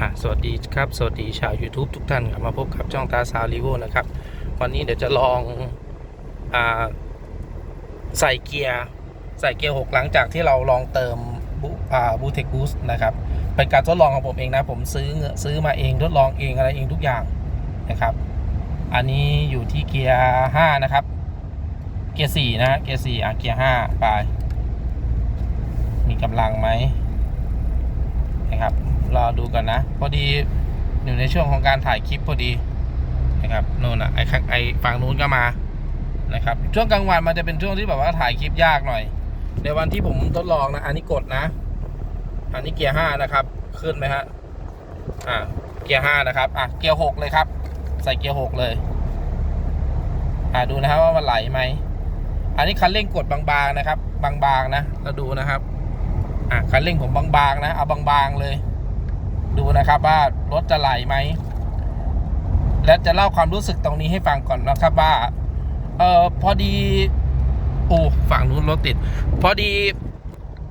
อะสวัสดีครับ สวัสดีชาว YouTube ทุกท่านครับมาพบกับช่องตาซาวรีโวนะครับ วันนี้เดี๋ยวจะลองอาใส่เกียร์ใส่เกียร์6หลังจากที่เราลองเติมบูบูเทคบูสนะครับเป็นการทดลองของผมเองนะ ผมซื้อซื้อมาเองทดลองเองอะไรเองทุกอย่างนะครับ อันนี้อยู่ที่เกียร์5นะครับ เกียร์4นะฮะเกียร์4อะเกียร์5ไปมีกำลังไหมนะครับ รอดูกันนะ พอดีอยู่ในช่วงของการถ่ายคลิปพอดีนะครับโน่นอะไอ้ข้างไอ้ฝั่งนู้นก็มานะครับช่วงกลางวันมันจะเป็นช่วงที่แบบว่าถ่ายคลิปยากหน่อย ในวันที่ผมทดลองนะ อันนี้กดนะ อันนี้เกียร์ห้านะครับ ขึ้นไหมฮะอ่าเกียร์ห้านะครับอะเกียร์หกเลยครับ ใส่เกียร์หกเลยอ่าดูนะครับว่ามันไหลไหมอันนี้คันเร่งกดบางๆนะครับ บางๆนะเราดูนะครับอะคันเร่งผมบางๆนะเอาบางๆเลย ดูนะครับว่ารถจะไหลไหม และจะเล่าความรู้สึกตรงนี้ให้ฟังก่อนนะครับว่า เออพอดี โอ้ฝั่งนู้นรถติด พอดี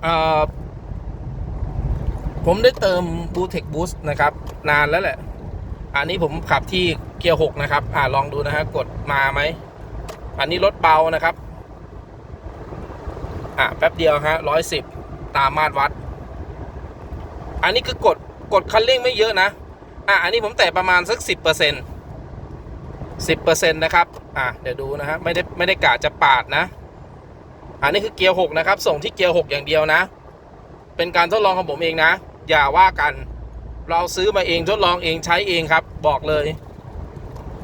เออผมได้เติมบูเทคบูสนะครับ นานแล้วแหละ อันนี้ผมขับที่เกียร์หกนะครับ อ่าลองดูนะฮะกดมาไหม อันนี้รถเบานะครับ อะแป๊บเดียวฮะร้อยสิบตามมาตรวัด อันนี้คือกด กดคันเร่งไม่เยอะนะ อะ อันนี้ผมแตะประมาณสักสิบเปอร์เซ็นต์สิบเปอร์เซ็นต์นะครับ อะ เดี๋ยวดูนะฮะ ไม่ได้ไม่ได้กะจะปาดนะ อันนี้คือเกียร์หกนะครับ ส่งที่เกียร์หกอย่างเดียวนะ เป็นการทดลองของผมเองนะ อย่าว่ากัน เราซื้อมาเองทดลองเองใช้เองครับ บอกเลย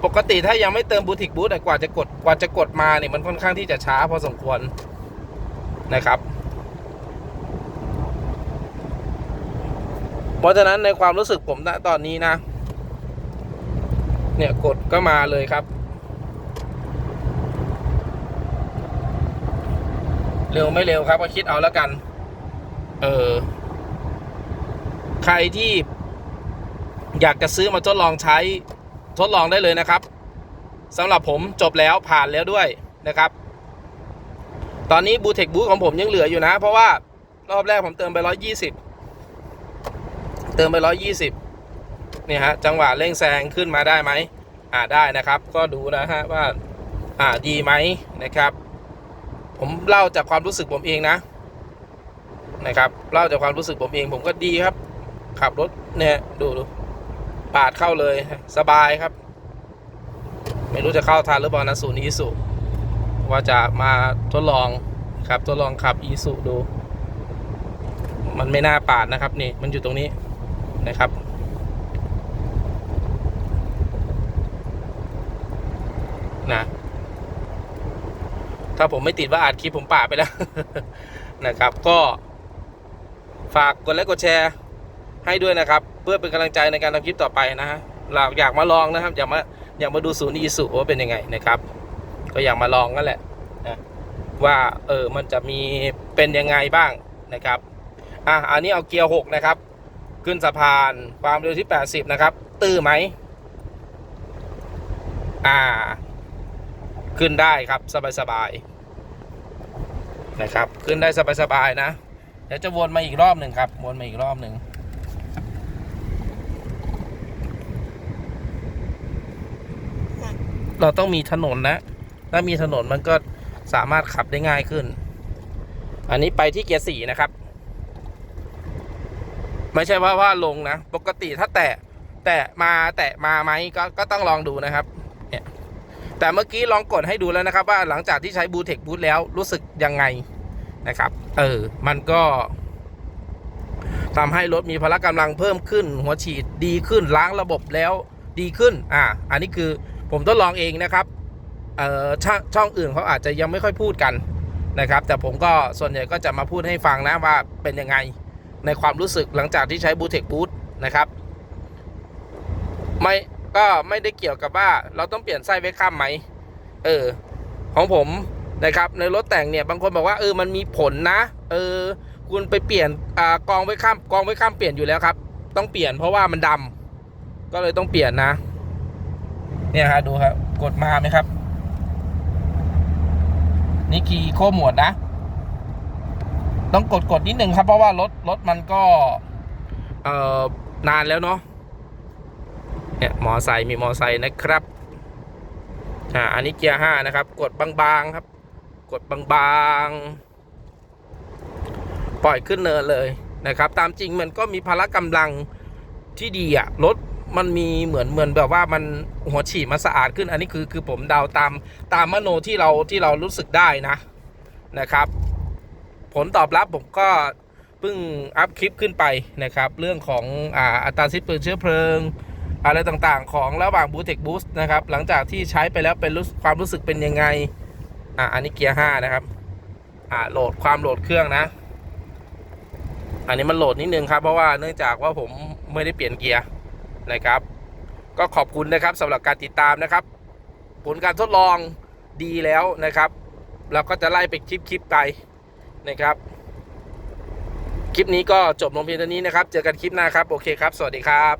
ปกติถ้ายังไม่เติมบูติกบูทกว่าจะกดกว่าจะกดมาเนี่ยมันค่อนข้างที่จะช้าพอสมควรนะครับ เพ ราะฉะนั้นในความรู้สึกผมณตอนนี้นะ เนี่ยกดก็มาเลยครับ เร็วไม่เร็วครับก็คิดเอาแล้วกัน เออ ใครที่อยากจะซื้อมาทดลองใช้ทดลองได้เลยนะครับสำหรับผมจบแล้วผ่านแล้วด้วยนะครับ ตอนนี้บูเทคบูของผมยังเหลืออยู่นะ เพราะว่ารอบแรกผมเติมไปร้อยยี่สิบ เติมไปร้อยยี่สิบเนี่ยฮะจังหวะเร่งแซงขึ้นมาได้ไหมอ่าได้นะครับ ก็ดูนะฮะว่าอ่าดีไหมนะครับ ผมเล่าจากความรู้สึกผมเองนะนะครับเล่าจากความรู้สึกผมเองผมก็ดีครับ ขับรถเนี่ยดูดูปาดเข้าเลยสบายครับ ไม่รู้จะเข้าทันหรือเปล่านะศูนย์อีสุว่าจะมาทดลองครับทดลองขับอีสุดู มันไม่น่าปาดนะครับนี่มันอยู่ตรงนี้ นะครับ นะ ถ้าผมไม่ติดว่าอัดคลิปผมป่าไปแล้ว นะครับ ก็ฝากกดไลค์กดแชร์ให้ด้วยนะครับ เพื่อเป็นกำลังใจในการทำคลิปต่อไปนะฮะเราอยากมาลองนะครับ อยากมาอยากมาดูศูนย์อีสุว่าเป็นยังไงนะครับ ก็อยากมาลองนั่นแหละนะว่าเออมันจะมีเป็นยังไงบ้างนะครับ อะอันนี้เอาเกียร์หกนะครับ ขึ้นสะพาน ความเร็วที่ 80 นะครับ ตื้อไหม อ่า ขึ้นได้ครับสบายๆนะครับ ขึ้นได้สบายๆนะ เดี๋ยวจะวนมาอีกรอบหนึ่งครับ วนมาอีกรอบหนึ่งเราต้องมีถนนนะ ถ้ามีถนนมันก็สามารถขับได้ง่ายขึ้น อันนี้ไปที่เกียร์สี่นะครับ ไม่ใช่ว่าว่าลงนะ ปกติถ้าแตะแตะมาแตะมาไหมก็ก็ต้องลองดูนะครับเนี่ยแต่เมื่อกี้ลองกดให้ดูแล้วนะครับ ว่าหลังจากที่ใช้บูเทคบูทแล้วรู้สึกยังไงนะครับ เออ มันก็ทำให้รถมีพละกำลังเพิ่มขึ้น หัวฉีดดีขึ้นล้างระบบแล้วดีขึ้น อ่า อันนี้คือผมทดลองเองนะครับ เอ่อชช่องอื่นเขาอาจจะยังไม่ค่อยพูดกันนะครับ แต่ผมก็ส่วนใหญ่ก็จะมาพูดให้ฟังนะว่าเป็นยังไง ในความรู้สึกหลังจากที่ใช้บูเทคบูทนะครับไม่ก็ไม่ได้เกี่ยวกับว่าเราต้องเปลี่ยนไส้ไว้ข้ามไหมเออของผมนะครับในรถแต่งเนี่ยบางคนบอกว่าเออมันมีผลนะเออคุณไปเปลี่ยนอ่ากองไว้ข้ามกองไว้ข้ามเปลี่ยนอยู่แล้วครับ ต้องเปลี่ยนเพราะว่ามันดำก็เลยต้องเปลี่ยนนะ เนี่ยฮะดูครับกดมาไหมครับ นี่คีโคหมวดนะ ต้องกดกดนิดนึงครับ เพราะว่ารถรถมันก็ เอ่อนานแล้วเนาะเนี่ยมอไซค์มีมอไซค์นะครับอ่าอันนี้เกียร์ห้านะครับ กดบางๆครับ กดบางๆ ปล่อยขึ้นเนินเลยนะครับ ตามจริงมันก็มีพละกำลังที่ดีอะรถมันมีเหมือนเหมือนแบบว่ามันหัวฉีดมันสะอาดขึ้น อันนี้คือคือผมเดาตามตามมโนที่เราที่เรารู้สึกได้นะนะครับ ผลตอบรับผมก็เพิ่งอัพคลิปขึ้นไปนะครับ เรื่องของอ่าอัตราสิ้นเปลืองเชื้อเพลิง อะไรต่างๆ ของระหว่างบูเทคบูสนะครับ หลังจากที่ใช้ไปแล้วเป็นรู้ความรู้สึกเป็นยังไง อ่าอันนี้เกียร์ห้านะครับ อ่าโหลดความโหลดเครื่องนะ อันนี้มันโหลดนิดนึงครับ เพราะว่าเนื่องจากว่าผมไม่ได้เปลี่ยนเกียร์นะครับ ก็ขอบคุณนะครับสำหรับการติดตามนะครับ ผลการทดลองดีแล้วนะครับ เราก็จะไล่ไปคลิปคลิปๆไป นะครับ คลิปนี้ก็จบลงเพียงเท่านี้นะครับ เจอกันคลิปหน้าครับ โอเคครับ สวัสดีครับ